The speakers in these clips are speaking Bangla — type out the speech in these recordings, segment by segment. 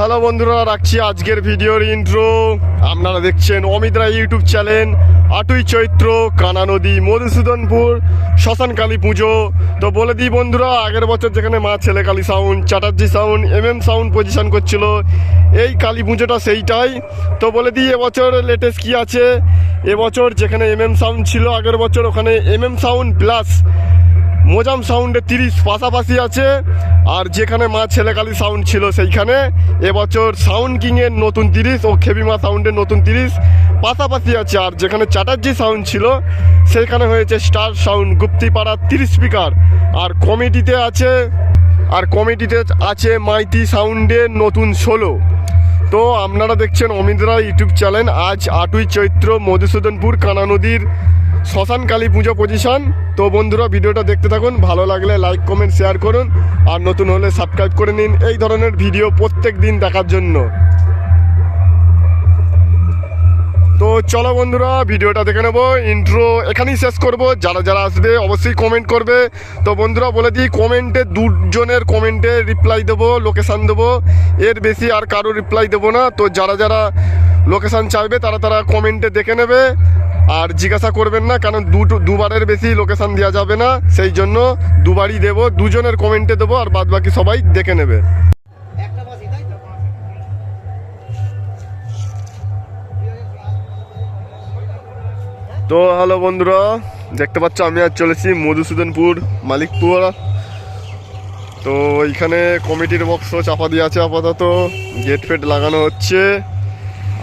হ্যালো বন্ধুরা, রাখছি আজকের ভিডিওর ইন্ট্রো আপনারা দেখছেন অমিত রায় ইউটিউব চ্যানেল, আটুই চৈত্র, কানা নদী, মধুসূদনপুর, শ্মশান কালী পুজো। তো বলে দিই বন্ধুরা, আগের বছর যেখানে মা ছেলে Kali sound Chatterjee sound M M sound position করছিল, এই কালী পুজোটা সেইটাই। তো বলে দিই, এবছর লেটেস্ট কি আছে? এবছর যেখানে এম এম সাউন্ড ছিল আগের বছর, ওখানে এম এম সাউন্ড প্লাস মোজাম সাউন্ডে তিরিশ পাশাপাশি আছে। আর যেখানে মা ছেলেকালী সাউন্ড ছিল সেইখানে। এবছর সাউন্ড কিংয়ের নতুন তিরিশ ও খেবিমা সাউন্ডের নতুন তিরিশ পাশাপাশি আছে। আর যেখানে চ্যাটার্জি সাউন্ড ছিল, সেইখানে হয়েছে স্টার সাউন্ড, গুপ্তিপাড়া তিরিশ স্পিকার। আর কমিটিতে আছে, আর কমিটিতে আছে মাইতি সাউন্ডের নতুন ষোলো। তো আপনারা দেখছেন অমিতরা ইউটিউব চ্যানেল। আজ আটই চৈত্র মধুসূদনপুর কানা নদীর শ্মশান কালী পুজো পজিশন তো বন্ধুরা, ভিডিওটা দেখতে থাকুন। ভালো লাগলে লাইক কমেন্ট শেয়ার করুন। আর নতুন হলে সাবস্ক্রাইব করে নিন। এই ধরনের ভিডিও প্রত্যেক দিন দেখার জন্য। তো চলো বন্ধুরা, ভিডিওটা দেখে নেব। ইন্ট্রো এখানেই শেষ করব। যারা যারা আসবে, অবশ্যই কমেন্ট করবে। তো বন্ধুরা, বলে দিই কমেন্টে দুজনের কমেন্টে রিপ্লাই দেবো লোকেশান দেবো। এর বেশি আর কারও রিপ্লাই দেবো না। তো যারা যারা লোকেশান চাইবে, তারা তারা কমেন্টে দেখে নেবে। আর জিজ্ঞাসা করবেন না, কারণ দুটো দুবারের বেশি লোকেশান দেওয়া যাবে না। সেই জন্য দুবারই দেবো, দুজনের কমেন্টে দেবো, আর বাদ বাকি সবাই দেখে নেবে। তো হ্যালো বন্ধুরা, দেখতে পাচ্ছ আমি আজ চলেছি মধুসূদনপুর, মালিকপুর। তো এইখানে কমিটির বক্স চাপা দিয়ে আছে আপাতত গেট ফেট লাগানো হচ্ছে।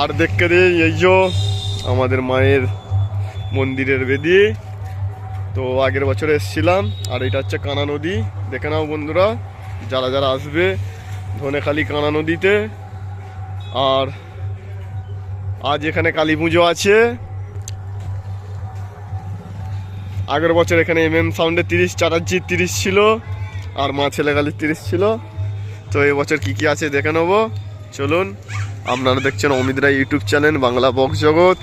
আর দেখতে দিই, এই যে আমাদের মায়ের মন্দিরের বেদি। তো আগের বছর এসেছিলাম, আর এটা হচ্ছে কানা নদী। দেখে নাও বন্ধুরা, যারা যারা আসবে ধনে ধনেখালি কানা নদীতে। আর আজ এখানে কালী পুজো আছে। আগের বছর এখানে এম এম সাউন্ডে তিরিশ চারাজ্জি তিরিশ ছিল, আর মা ছেলেগালির তিরিশ ছিল। তো এবছর কি কি আছে দেখে নেব। চলুন, আপনারা দেখছেন Amit Roy YouTube channel, Bangla box Jagat.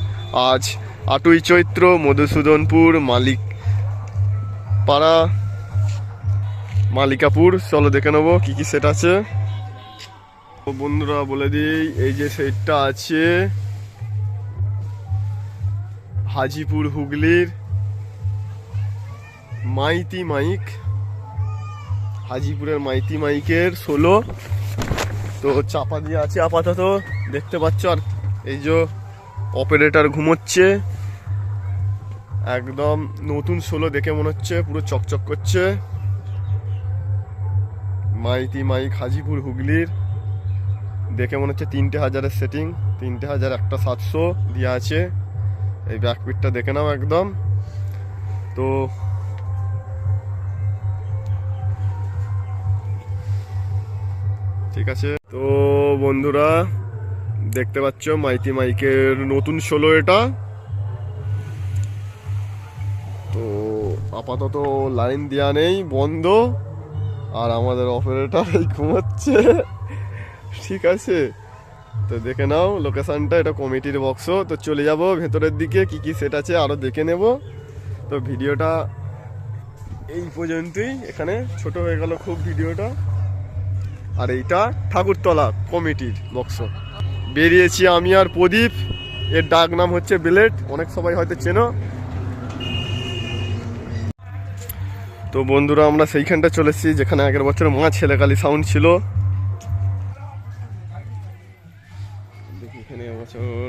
আজ আটই চৈত্র, মধুসূদনপুর, মালিক পাড়া, মালিকাপুর। চলো দেখে নেব কি কি সেট আছে। বন্ধুরা বলে দিই, এই যে সেটটা আছে, হাজিপুর হুগলির মাইতি মাইক। হাজিপুরের মাইতি মাইকের ষোলো। তো চাপা দিয়ে আছে আপাতত, দেখতে পাচ্ছ? আর এই যে অপারেটর ঘুমোচ্ছে। একদম নতুন ষোলো দেখে মনে হচ্ছে, পুরো চকচক করছে। মাইতি মাইক হাজিপুর হুগলির। দেখে মনে হচ্ছে তিনটে হাজারের সেটিং তিনটে হাজার একটা সাতশো দেওয়া আছে। এই ব্যাকপিটটা দেখে নাও একদম। তো ঠিক আছে। তো বন্ধুরা দেখতে পাচ্ছ মাইতি মাইকের নতুন ষোলো এটা। তো আপাতত লাইন দেওয়া নেই, বন্ধ। আর আমাদের অপারেটর এই ঘুমাচ্ছে। ঠিক আছে। তো দেখে নাও, লোকেশনটা, এটা কমিটির বক্স তো চলে যাব ভেতরের দিকে, কি কি সেট আছে আরও দেখে নেব। তো ভিডিওটা এই পর্যন্তই। এখানে ছোট হয়ে গেল খুব ভিডিওটা। আর এইটা ঠাকুরতলা কমিটির বক্স বেরিয়েছি আমি আর প্রদীপ। এর ডাক নাম হচ্ছে বিলেট অনেক সবাই হয়তো চেনো। তো বন্ধুরা, আমরা সেইখানটা চলে এসেছি, যেখানে আগের বছর মা ছেলেকালী সাউন্ড ছিল। এবছর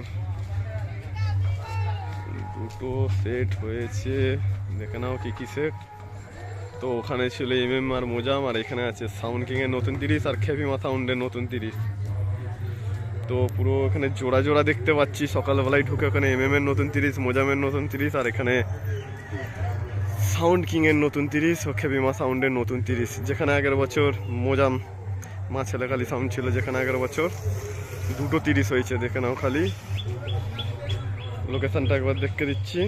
দুটো সেট হয়েছে। দেখে নাও কি কি সেট তো ওখানে ছিল এম এম আর মোজাম, আর এখানে আছে সাউন্ড কিং এর নতুন তিরিশ, আর খেপিমা সাউন্ডের নতুন তিরিশ। তো পুরো এখানে জোড়া জোড়া দেখতে পাচ্ছি। সকালবেলায় ঢুকে ওখানে এম এম এর নতুন তিরিশ মোজামের নতুন তিরিশ, আর এখানে সাউন্ড কিং এর নতুন তিরিশ ও খেপিমা সাউন্ডের নতুন তিরিশ। যেখানে আগের বছর মোজাম, মা ছেলেখালি সাউন্ড ছিল, যেখানে আগের বছর দুটো তিরিশ হয়েছে, দেখে নাও খালি। লোকেশনটা একবার দেখতে দিচ্ছি।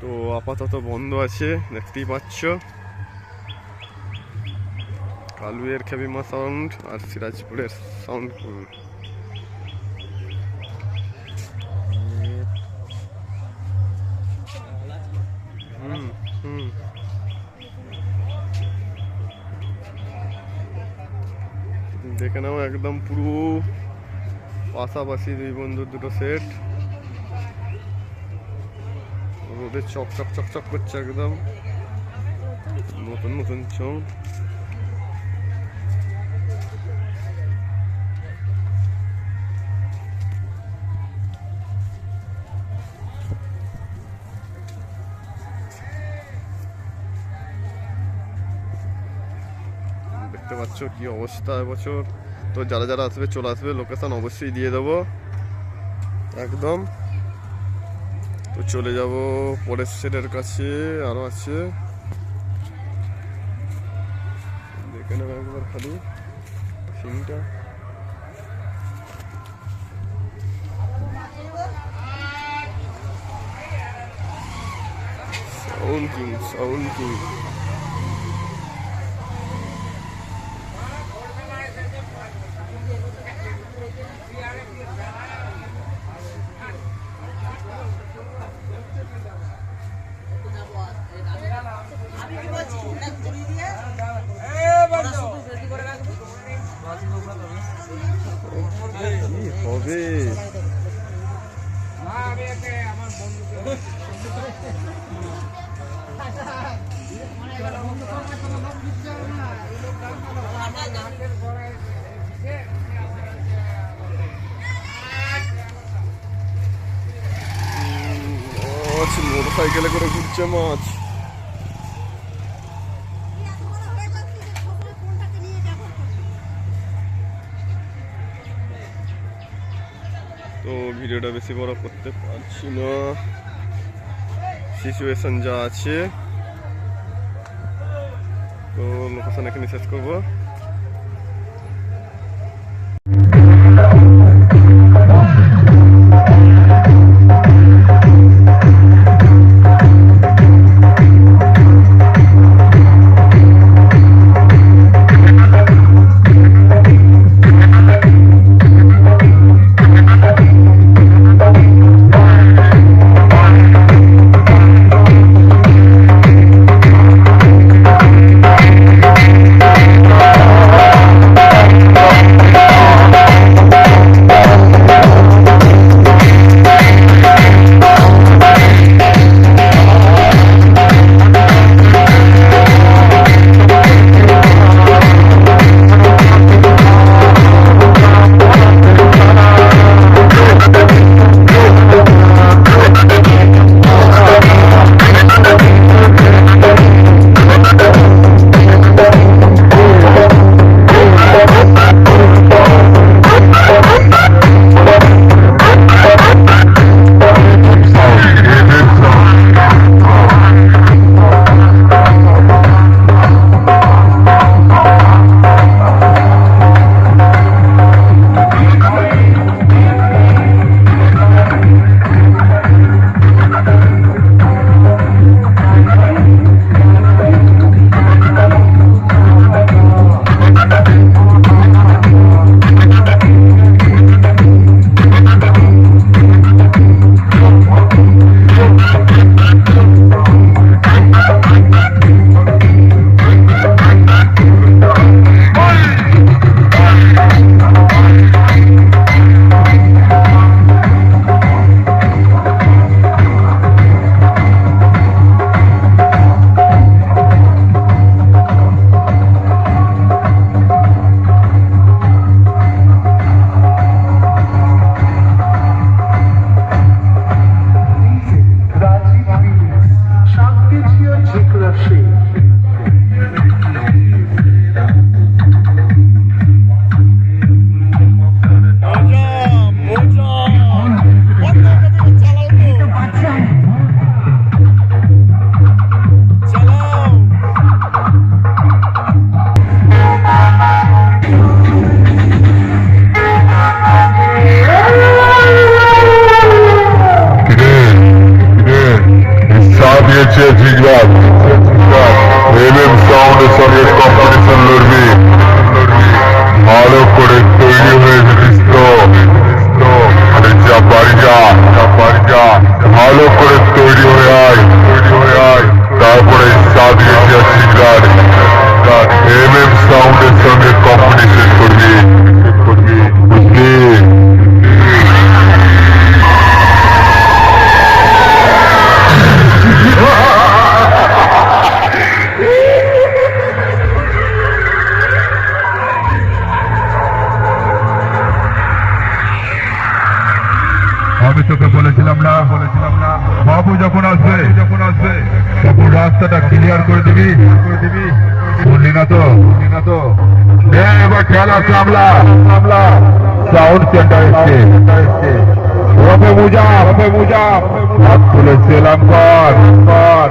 তো আপাতত বন্ধ আছে, দেখতেই পাচ্ছ। হালুয়ের খেবিমা সাউন্ড আর সিরাজপুরের সাউন্ড হুম হুম। দেখে নাও একদম পুরো পাশাপাশি দুই বন্ধুর দুটো সেট রোদের চক চক চক চক করছে একদম। নতুন নতুন চোখ দেখতে পাচ্ছ কি অবস্থা এবছর। তো যারা যারা আসবে, চলে আসবে লোকেশন অবশ্যই দিয়ে দেবো। একদম। তো চলে যাব পরের সেটের কাছে আরও আছে। দেখে নেবে একবার খালি সিমটা সাউন্ড কিং সাউন্ড কি সাইকেলে করে ঘুরছে মাছ। তো ভিডিওটা বেশি বড় করতে পারছি না। সিচুয়েশন যা আছে। তো লোকেশন এখানে শেষ করব। See. এমএম সাউন্ডের সঙ্গে কম্পিটিশন লড়বি ভালো করে তৈরি হয়ে জিনিসত আরে যা বাড়ি যা যা বাড়ি যা ভালো করে তৈরি হয়ে আয় তৈরি হয়ে আয় তারপরে চা দিয়েছে জিগরাজ গান এম এম সাউন্ডের সঙ্গে কম্পিটিশন করবি করবি ক্লিয়ার করে দিবি। বললি না তো? এবার খেলা সামলা সামলা। সাউন্ড সেন্টার এসছে। রবে মুজা হাত তুলে সেলাম কর কর।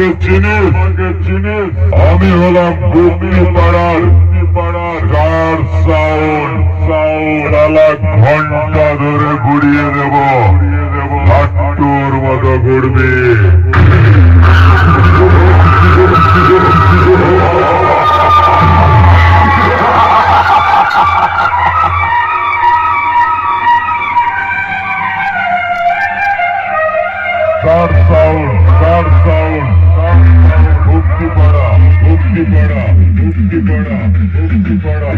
আমাকে চিনিস আমাকে চিনিস আমি হলাম গুপ্তি পাড়ার পাড়ার গার সাউন্ড। সাউন্ড। আলা ঘণ্টা ধরে ঘুরিয়ে দেব। হাট্টুর মতো ঘুরবি। Pardon.